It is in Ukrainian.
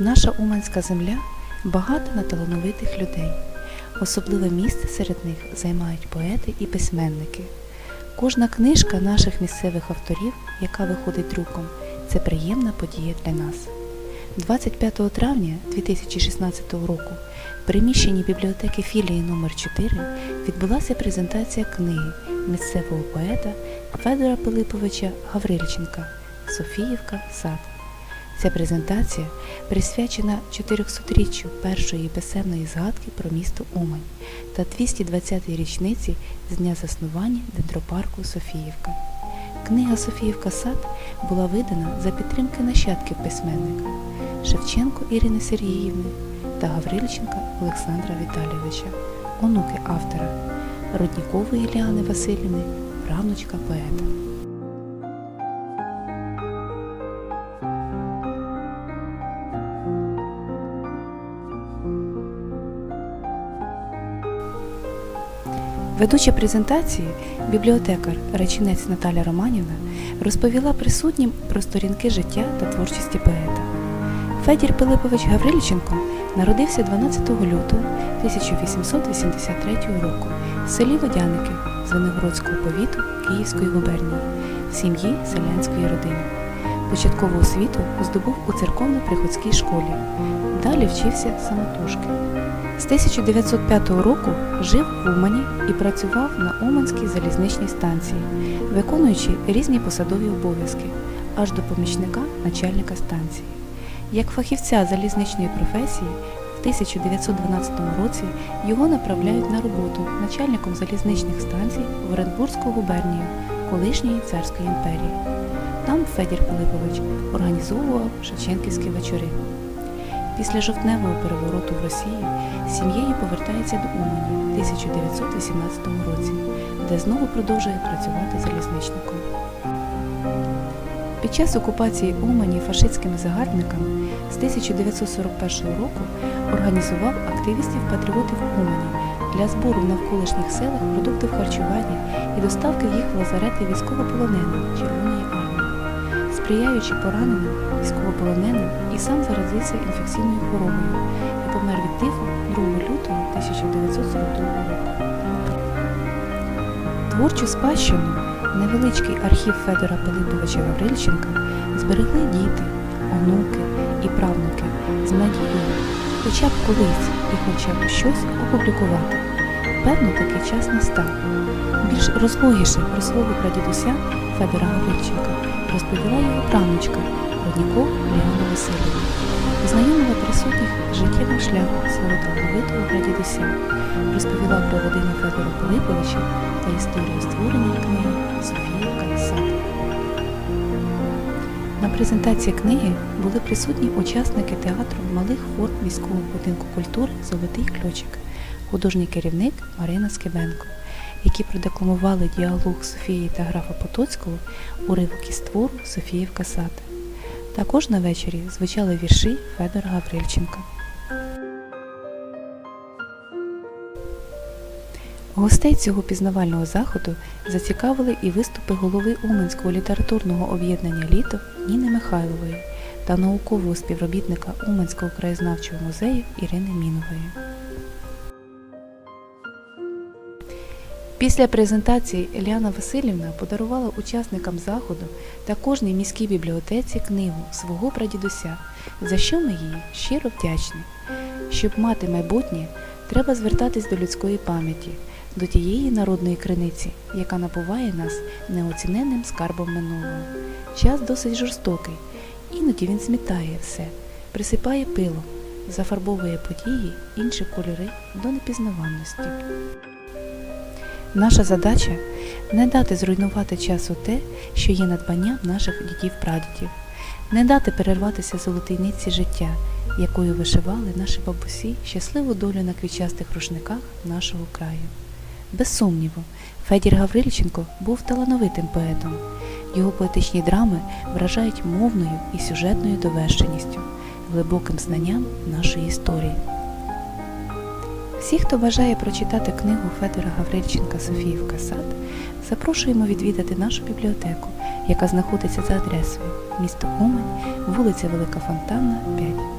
Наша Уманська земля багата на талановитих людей. Особливе місце серед них займають поети і письменники. Кожна книжка наших місцевих авторів, яка виходить друком, це приємна подія для нас. 25 травня 2016 року в приміщенні бібліотеки філії номер 4 відбулася презентація книги місцевого поета Федора Пилиповича Гаврильченка Софіївка Сад. Ця презентація присвячена 400-річчю першої писемної згадки про місто Умань та 220-й річниці з дня заснування дендропарку Софіївка. Книга Софіївка Сад була видана за підтримки нащадків письменника Шевченко Ірини Сергіївни та Гаврильченка Олександра Віталійовича, онуки автора, Роднікової Ліани Васильівни, правнучка поета. Ведуча презентації, бібліотекар речинець Наталя Романівна розповіла присутнім про сторінки життя та творчості поета. Федір Пилипович Гаврильченко народився 12 лютого 1883 року в селі Водяники Звенигородського повіту Київської губернії в сім'ї селянської родини. Початкову освіту здобув у церковно-приходській школі. Далі вчився самотужки. З 1905 року жив в Умані і працював на Уманській залізничній станції, виконуючи різні посадові обов'язки, аж до помічника начальника станції. Як фахівця залізничної професії, в 1912 році його направляють на роботу начальником залізничних станцій в Оренбурзьку губернію колишньої царської імперії. Там Федір Пилипович організовував Шевченківські вечори. Після жовтневого перевороту в Росії сім'єю повертається до Умані в 1918 році, де знову продовжує працювати залізничником. Під час окупації Умані фашистськими загарбниками з 1941 року організував активістів-патріотів Умані для збору в навколишніх селах продуктів харчування і доставки їх в лазарети військовополоненим Червоної армії, сприяючи пораненим військовополоненим і сам заразився інфекційною хворобою і помер від тифу 2 лютого 1942 року. Творчу спадщину невеличкий архів Федора Пилиповича Гаврильченка зберегли діти, онуки і правнуки з надією, хоча б колись і хоча б щось опублікувати. Певно, такий час настав. Більш розлогіше про свого прадідуся Федора Гаврильченка розповіла його правнучка Родніков Ліана Васильівна. Знайомила присутніх життєвим шляхом свого талановитого прадідуся, розповіла про родину Федора Пилиповича та історію створення книги Софіївка Сад. На презентації книги були присутні учасники театру малих форм міського будинку культури Золотий ключик, художній керівник Марина Скибенко, які продекламували діалог Софії та графа Потоцького уривок із твору Софіївка Сад. Також на вечорі звучали вірші Федора Гаврильченка. Гостей цього пізнавального заходу зацікавили і виступи голови Уманського літературного об'єднання Літо Ніни Михайлової та наукового співробітника Уманського краєзнавчого музею Ірини Мінової. Після презентації Еліана Васильівна подарувала учасникам заходу та кожній міській бібліотеці книгу свого прадідуся, за що ми їй щиро вдячні. Щоб мати майбутнє, треба звертатись до людської пам'яті, до тієї народної криниці, яка напуває нас неоціненним скарбом минулого. Час досить жорстокий, іноді він змітає все, присипає пилом, зафарбовує події, інші кольори до непізнаванності. Наша задача не дати зруйнувати часу те, що є надбанням наших дідів-прадідів, не дати перерватися золотій нитці життя, якою вишивали наші бабусі щасливу долю на квітчастих рушниках нашого краю. Без сумніву, Федір Гаврильченко був талановитим поетом. Його поетичні драми вражають мовною і сюжетною довершеністю, глибоким знанням нашої історії. Всі, хто бажає прочитати книгу Федора Гаврильченка Софіївка Сад, запрошуємо відвідати нашу бібліотеку, яка знаходиться за адресою місто Умань, вулиця Велика Фонтанна, 5.